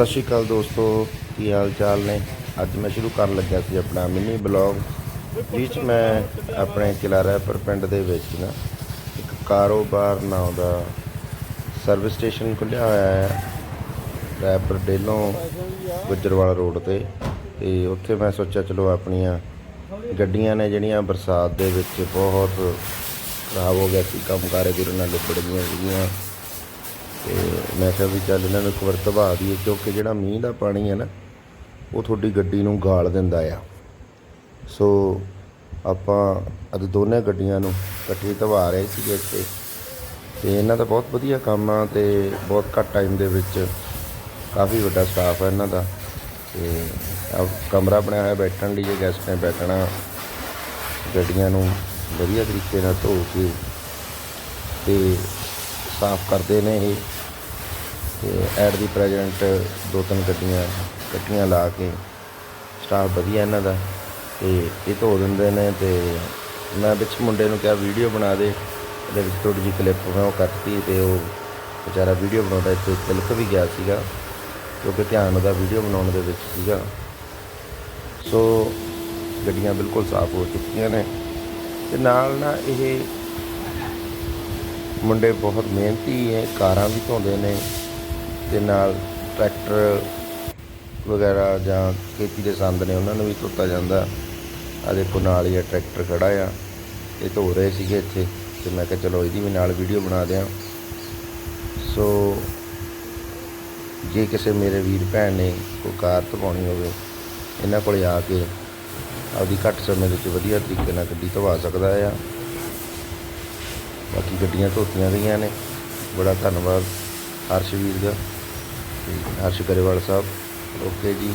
ਸਤਿ ਸ਼੍ਰੀ ਅਕਾਲ ਦੋਸਤੋ, ਕੀ ਹਾਲ ਚਾਲ ਨੇ? ਅੱਜ ਮੈਂ ਸ਼ੁਰੂ ਕਰਨ ਲੱਗਿਆ ਸੀ ਆਪਣਾ ਮਿੰਨੀ ਬਲੌਗ ਜਿਸ 'ਚ ਮੈਂ ਆਪਣੇ ਕਿਲਾ ਰੈਪਰ ਪਿੰਡ ਦੇ ਵਿੱਚ ਨਾ ਇੱਕ ਕਾਰੋਬਾਰ ਨਾਂ ਦਾ ਸਰਵਿਸ ਸਟੇਸ਼ਨ ਖੁੱਲਿਆ ਹੋਇਆ ਹੈ ਰੈਪਰ ਡੇਲੋਂ ਗੁੱਜਰਵਾਲ ਰੋਡ ਤੇ। ਤੇ ਉੱਥੇ ਮੈਂ ਸੋਚਿਆ, ਚਲੋ ਆਪਣੀਆਂ ਗੱਡੀਆਂ ਨੇ ਜਿਹੜੀਆਂ ਬਰਸਾਤ ਦੇ ਵਿੱਚ ਬਹੁਤ ਖਰਾਬ ਹੋ ਗਿਆ ਸੀ, ਕੰਮ ਕਾਰੇ ਨਾਲ ਲਿਬੜ ਗਈਆਂ ਸੀਗੀਆਂ। ਤੇ ਮੈਂ ਕਿਹਾ ਵੀ ਚੱਲ ਇਹਨਾਂ ਨੂੰ ਇੱਕ ਵਾਰ ਧਵਾ ਦਈਏ, ਕਿਉਂਕਿ ਜਿਹੜਾ ਮੀਂਹ ਦਾ ਪਾਣੀ ਹੈ ਨਾ, ਉਹ ਤੁਹਾਡੀ ਗੱਡੀ ਨੂੰ ਗਾਲ ਦਿੰਦਾ ਆ। ਸੋ ਆਪਾਂ ਅੱਜ ਦੋਨੇ ਗੱਡੀਆਂ ਨੂੰ ਇਕੱਠੇ ਧਵਾ ਰਹੇ ਸੀਗੇ ਇੱਥੇ। ਤੇ ਇਹਨਾਂ ਦਾ ਬਹੁਤ ਵਧੀਆ ਕੰਮ ਆ ਤੇ ਬਹੁਤ ਘੱਟ ਟਾਈਮ ਦੇ ਵਿੱਚ ਕਾਫੀ ਵੱਡਾ ਸਟਾਫ ਹੈ ਇਹਨਾਂ ਦਾ। ਤੇ ਕਮਰਾ ਬਣਿਆ ਹੋਇਆ ਬੈਠਣ ਲਈ ਜੇ ਗੈਸਟ ਨੇ ਬੈਠਣਾ। ਗੱਡੀਆਂ ਨੂੰ ਵਧੀਆ ਤਰੀਕੇ ਨਾਲ ਧੋ ਕੇ ਤੇ ਸਾਫ਼ ਕਰਦੇ ਨੇ ਇਹ। ਤੇ ਐਟ ਦੀ ਪ੍ਰੈਜ਼ੈਂਟ ਦੋ ਤਿੰਨ ਗੱਡੀਆਂ ਇਕੱਠੀਆਂ ਲਾ ਕੇ ਸਟਾਫ ਵਧੀਆ ਇਹਨਾਂ ਦਾ। ਤੇ ਇਹ ਧੋ ਦਿੰਦੇ ਨੇ ਤੇ ਮੈਂ ਵਿੱਚ ਮੁੰਡੇ ਨੂੰ ਕਿਹਾ, ਵੀਡੀਓ ਬਣਾ ਦੇ। ਇਹਦੇ ਵਿੱਚ ਥੋੜੀ ਜਿਹੀ ਕਲਿੱਪ ਮੈਂ ਉਹ ਕੱਟਤੀ ਤੇ ਉਹ ਵਿਚਾਰਾ ਵੀਡੀਓ ਬਣਾਉਂਦਾ। ਇੱਥੇ ਤਿਲਕ ਵੀ ਗਿਆ ਸੀਗਾ, ਕਿਉਂਕਿ ਧਿਆਨ ਉਹਦਾ ਵੀਡੀਓ ਬਣਾਉਣ ਦੇ ਵਿੱਚ ਸੀਗਾ। ਸੋ ਗੱਡੀਆਂ ਬਿਲਕੁਲ ਸਾਫ਼ ਹੋ ਚੁੱਕੀਆਂ ਨੇ। ਤੇ ਨਾਲ ਨਾ ਇਹ ਮੁੰਡੇ ਬਹੁਤ ਮਿਹਨਤੀ ਹੈ, ਕਾਰਾਂ ਵੀ ਧੋਂਦੇ ਨੇ ਤੇ ਨਾਲ ਟਰੈਕਟਰ ਵਗੈਰਾ ਜਾਂ ਖੇਤੀ ਦੇ ਸੰਦ ਨੇ, ਉਹਨਾਂ ਨੂੰ ਵੀ ਧੋਤਾ ਜਾਂਦਾ। ਆ ਦੇਖੋ, ਨਾਲ ਹੀ ਇਹ ਟਰੈਕਟਰ ਖੜਾ ਆ। ਇਹ ਧੋ ਰਹੇ ਸੀਗੇ ਇੱਥੇ ਤੇ ਮੈਂ ਕਿਹਾ, ਚਲੋ ਇਹਦੀ ਵੀ ਨਾਲ ਵੀਡੀਓ ਬਣਾ ਦਿਆਂ। ਸੋ ਜੇ ਕਿਸੇ ਮੇਰੇ ਵੀਰ ਭੈਣ ਨੇ ਕੋਈ ਕਾਰ ਧਵਾਉਣੀ ਹੋਵੇ, ਇਹਨਾਂ ਕੋਲ ਆ ਕੇ ਆਪਦੀ ਘੱਟ ਸਮੇਂ ਵਿੱਚ ਵਧੀਆ ਤਰੀਕੇ ਨਾਲ ਗੱਡੀ ਧਵਾ ਸਕਦਾ ਆ। ਬਾਕੀ ਗੱਡੀਆਂ ਧੋਤੀਆਂ ਗਈਆਂ ਨੇ। ਬੜਾ ਧੰਨਵਾਦ ਹਰਸ਼ ਵੀਰ ਦਾ ਤੇ ਹਰਸ਼ ਗਰੇਵਾਲ ਸਾਹਿਬ। ਓਕੇ ਜੀ।